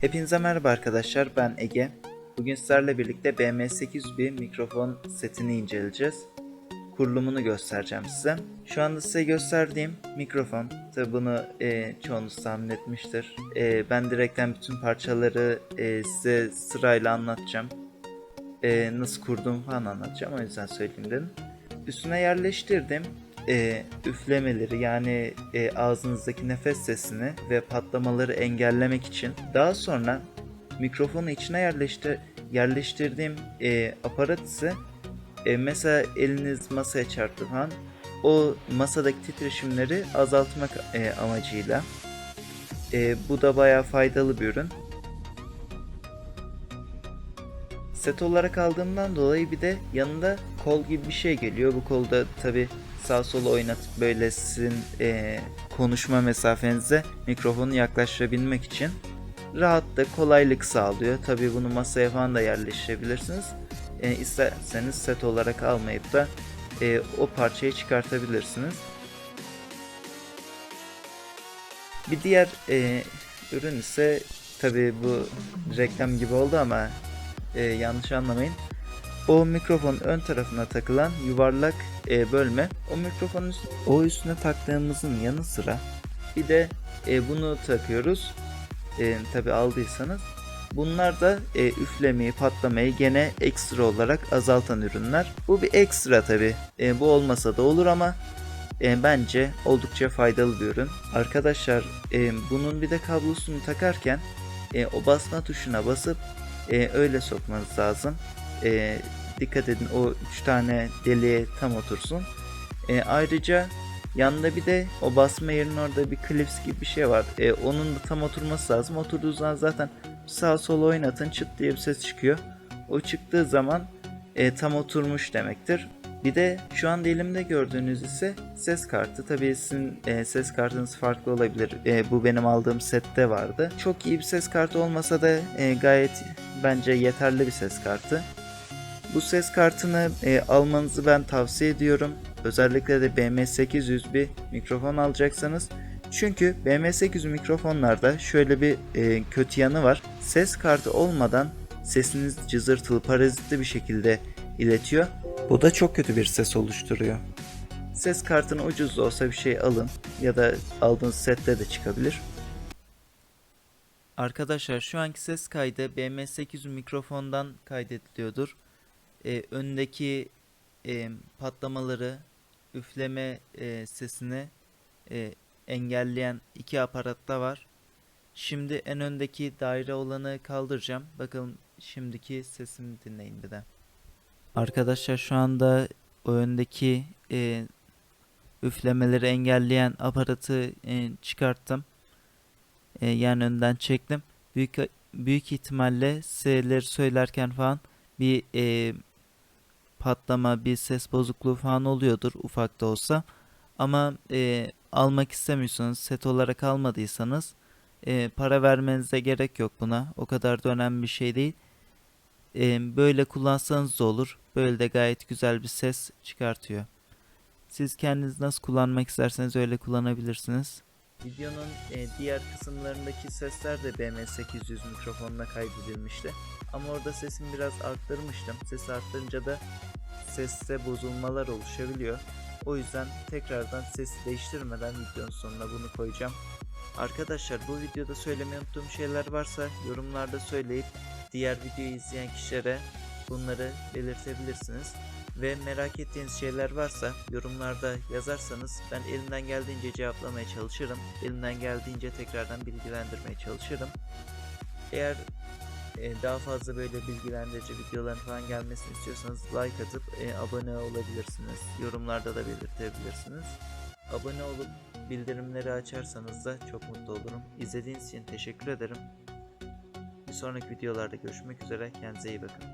Hepinize merhaba arkadaşlar ben Ege. Bugün sizlerle birlikte BM800 bir mikrofon setini inceleyeceğiz. Kurulumunu göstereceğim size. Şu anda size gösterdiğim mikrofon. Tabi bunu e, çoğunuz tahmin etmiştir. E, ben direkten bütün parçaları e, size sırayla anlatacağım. E, nasıl kurduğumu falan anlatacağım o yüzden söyleyeyim dedim. Üstüne yerleştirdim e, üflemeleri yani e, ağzınızdaki nefes sesini ve patlamaları engellemek için daha sonra mikrofonu içine yerleştir yerleştirdiğim e, aparat ise e, mesela eliniz masaya çarptı falan o masadaki titreşimleri azaltmak e, amacıyla E, bu da bayağı faydalı bir ürün. Set olarak aldığımdan dolayı bir de yanında kol gibi bir şey geliyor. Bu kolda tabi sağ sola oynatıp böyle sizin e, konuşma mesafenize mikrofonu yaklaştırabilmek için rahat da kolaylık sağlıyor. Tabi bunu masaya falan da yerleştirebilirsiniz. E, isterseniz set olarak almayıp da e, o parçayı çıkartabilirsiniz. Bir diğer e, ürün ise tabi bu reklam gibi oldu ama e, yanlış anlamayın. O mikrofonun ön tarafına takılan yuvarlak e, bölme. O mikrofonun üst- o üstüne taktığımızın yanı sıra bir de e, bunu takıyoruz. E, Tabi aldıysanız. Bunlar da e, üflemeyi, patlamayı gene ekstra olarak azaltan ürünler. Bu bir ekstra tabi. E, bu olmasa da olur ama e, bence oldukça faydalı bir ürün. Arkadaşlar e, bunun bir de kablosunu takarken e, o basma tuşuna basıp e, öyle sokmanız lazım. E, dikkat edin o 3 tane deliğe tam otursun. E, ayrıca yanında bir de o basma yerinin orada bir klips gibi bir şey var. E, onun da tam oturması lazım. Oturduğu zaman zaten sağ sola oynatın çıt diye bir ses çıkıyor. O çıktığı zaman e, tam oturmuş demektir. Bir de şu anda elimde gördüğünüz ise ses kartı. Tabii sizin e, ses kartınız farklı olabilir. E, bu benim aldığım sette vardı. Çok iyi bir ses kartı olmasa da e, gayet bence yeterli bir ses kartı. Bu ses kartını e, almanızı ben tavsiye ediyorum. Özellikle de BM800 bir mikrofon alacaksanız. Çünkü BM800 mikrofonlarda şöyle bir e, kötü yanı var. Ses kartı olmadan sesiniz cızırtılı, parazitli bir şekilde iletiyor. Bu da çok kötü bir ses oluşturuyor. Ses kartını ucuz da olsa bir şey alın ya da aldığınız sette de çıkabilir. Arkadaşlar şu anki ses kaydı BM800 mikrofondan kaydediliyordur. Ee, öndeki e, patlamaları, üfleme e, sesini e, engelleyen iki aparatta var. Şimdi en öndeki daire olanı kaldıracağım. Bakalım şimdiki sesini dinleyin bir de. Arkadaşlar şu anda o öndeki e, üflemeleri engelleyen aparatı e, çıkarttım. E, yani önden çektim. Büyük büyük ihtimalle S'leri söylerken falan bir e, patlama, bir ses bozukluğu falan oluyordur ufak da olsa. Ama e, almak istemiyorsanız, set olarak almadıysanız e, para vermenize gerek yok buna. O kadar da önemli bir şey değil. E, böyle kullansanız da olur. Böyle de gayet güzel bir ses çıkartıyor. Siz kendiniz nasıl kullanmak isterseniz öyle kullanabilirsiniz. Videonun e, diğer kısımlarındaki sesler de BM800 mikrofonla kaydedilmişti. Ama orada sesimi biraz arttırmıştım. Sesi arttırınca da seste bozulmalar oluşabiliyor. O yüzden tekrardan sesi değiştirmeden videonun sonuna bunu koyacağım. Arkadaşlar bu videoda söylemeyi unuttuğum şeyler varsa yorumlarda söyleyip diğer videoyu izleyen kişilere bunları belirtebilirsiniz. Ve merak ettiğiniz şeyler varsa yorumlarda yazarsanız ben elimden geldiğince cevaplamaya çalışırım. Elimden geldiğince tekrardan bilgilendirmeye çalışırım. Eğer e, daha fazla böyle bilgilendirici videoların falan gelmesini istiyorsanız like atıp e, abone olabilirsiniz. Yorumlarda da belirtebilirsiniz. Abone olup bildirimleri açarsanız da çok mutlu olurum. İzlediğiniz için teşekkür ederim. Bir sonraki videolarda görüşmek üzere. Kendinize iyi bakın.